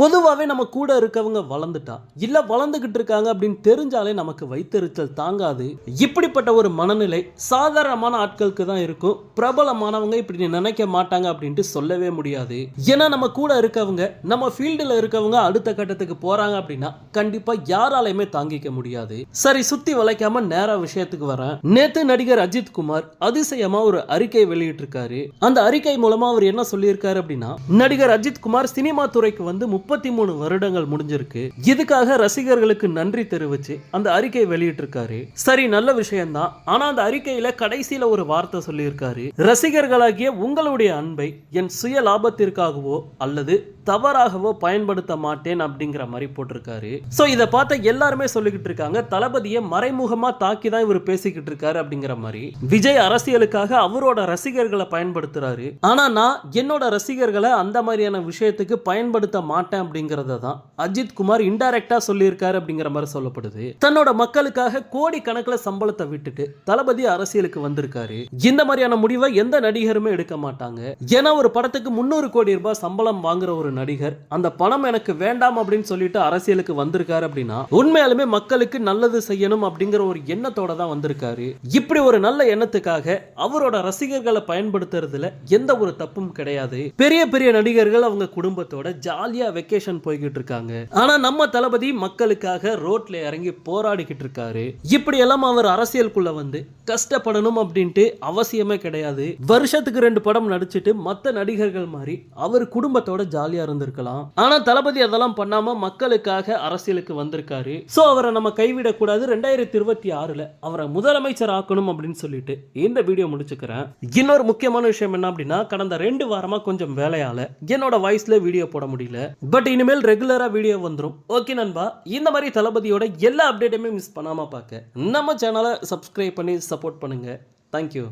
பொதுவாகவே நம்ம கூட இருக்கவங்க வளர்ந்துட்டா இல்லை வளர்ந்துக்கிட்டு இருக்காங்க அப்படின்னு தெரிஞ்சாலே நமக்கு வைத்தெரிச்சல் தாங்காது. இப்படிப்பட்ட ஒரு மனநிலை சாதாரணமான ஆட்களுக்கு தான் இருக்கும். பிரபலமானவங்க இப்படி நினைக்க மாட்டாங்க அப்படின்ட்டு சொல்லவே முடியாது. ஏன்னா நம்ம கூட இருக்கவங்க நம்ம ஃபீல்டில் இருக்கவங்க அடுத்த கட்டத்துக்கு போறாங்க அப்படின்னா கண்டிப்பாக யாராலையுமே தாங்கிக்க முடியாது. சரி சுத்தி வளைக்காம நேராக விஷயத்துக்கு வரேன். நேற்று நடிகர் அஜித் குமார் அதிசயமாக ஒரு அறிக்கை வெளியிட்டிருக்காரு. அந்த அறிக்கை மூலமாக அவர் என்ன சொல்லியிருக்காரு அப்படின்னா நடிகர் அஜித் குமார் சினிமா துறைக்கு வந்து முப்பத்தி மூணு வருடங்கள் முடிஞ்சிருக்கு. இதுக்காக ரசிகர்களுக்கு நன்றி தெரிவிச்சு அந்த அறிக்கை வெளியிட்டிருக்காரு? சரி நல்ல விஷயம்தான். ஆனா அந்த அறிக்கையில கடைசியில ஒரு வார்த்தை சொல்லியிருக்காரு. ரசிகர்களாகிய உங்களுடைய அன்பை என் சுய லாபத்திற்காகவோ அல்லது தவறாகவோ பயன்படுத்த மாட்டேன் அப்படிங்கிற மாதிரி போட்டிருக்காரு. சோ இதை பார்த்த எல்லாருமே சொல்லிக்கிட்டு இருக்காங்க. தளபதியை மறைமுகமா தாக்கி தான் இவர் பேசிக்கிட்டு இருக்காரு அப்படிங்கிற மாதிரி. விஜய் அரசியலுக்காக அவரோட ரசிகர்களை பயன்படுத்துறாரு. ஆனா நான் என்னோட ரசிகர்களை அந்த மாதிரியான விஷயத்துக்கு பயன்படுத்த மாட்டேன் அப்படிங்கறத தான் அஜித் குமார் இன்டைரக்டா சொல்லியிருக்காரு அப்படிங்கிற மாதிரி சொல்லப்படுது. தன்னோட மக்களுக்காக கோடி கணக்கில் சம்பளத்தை விட்டுட்டு தளபதி அரசியலுக்கு வந்திருக்காரு. இந்த மாதிரியான முடிவை எந்த நடிகருமே எடுக்க மாட்டாங்க. ஏன்னா ஒரு படத்துக்கு முந்நூறு கோடி ரூபாய் சம்பளம் வாங்குற ஒரு நடிகர் அந்த பணம் எனக்கு வேண்டாம் அப்படின்னு சொல்லிட்டு அரசியலுக்கு வந்திருக்காரு அப்படின்னா உண்மையாலுமே மக்களுக்கு நல்லது செய்யணும் அப்படிங்கிற ஒரு எண்ணத்தோட தான் வந்திருக்காரு. இப்படி ஒரு நல்ல எண்ணத்துக்காக அவரோட ரசிகர்களை பயன்படுத்துறதுல எந்த ஒரு தப்பும் கிடையாது. பெரிய பெரிய நடிகர்கள் அவங்க குடும்பத்தோட ஜாலியா வெக்கேஷன் போய்கிட்டு இருக்காங்க ஆனா நம்ம தளபதி மக்களுக்காக ரோட்ல இறங்கி போராடிக்கிட்டு இருக்காரு இப்படி எல்லாம் அவர் அரசியலுக்குள்ள வந்து கஷ்டப்படணும் அப்படின்ட்டு அவசியமே கிடையாது. வருஷத்துக்கு ரெண்டு படம் நடிச்சிட்டு மத்த நடிகர்கள் மாதிரி அவர் குடும்பத்தோட ஜாலியா இருந்திருக்கலாம். ஆனா தளபதி அதெல்லாம் பண்ணாம மக்களுக்காக அரசியலுக்கு வந்திருக்காரு. சோ அவரை நம்ம கைவிடக்கூடாது. ரெண்டாயிரத்தி இருபத்தி ஆறுல அவரை முதலமைச்சர் ஆக்கணும் அப்படின்னு சொல்லிட்டு இந்த வீடியோ முடிச்சுக்கிறேன். இன்னொரு முக்கியமான விஷயம் என்ன அப்படின்னா கடந்த ரெண்டு வாரமா கொஞ்சம் வேலையால என்னோட வாய்ஸ்ல வீடியோ போட முடியல. பட் இனிமேல் ரெகுலராக வீடியோ வந்துடும் ஓகே நண்பா இந்த மாதிரி தளபதியோட எல்லா அப்டேட்டுமே மிஸ் பண்ணாமல் பார்க்க நம்ம சேனலை சப்ஸ்கிரைப் பண்ணி சப்போர்ட் பண்ணுங்கள் தேங்க்யூ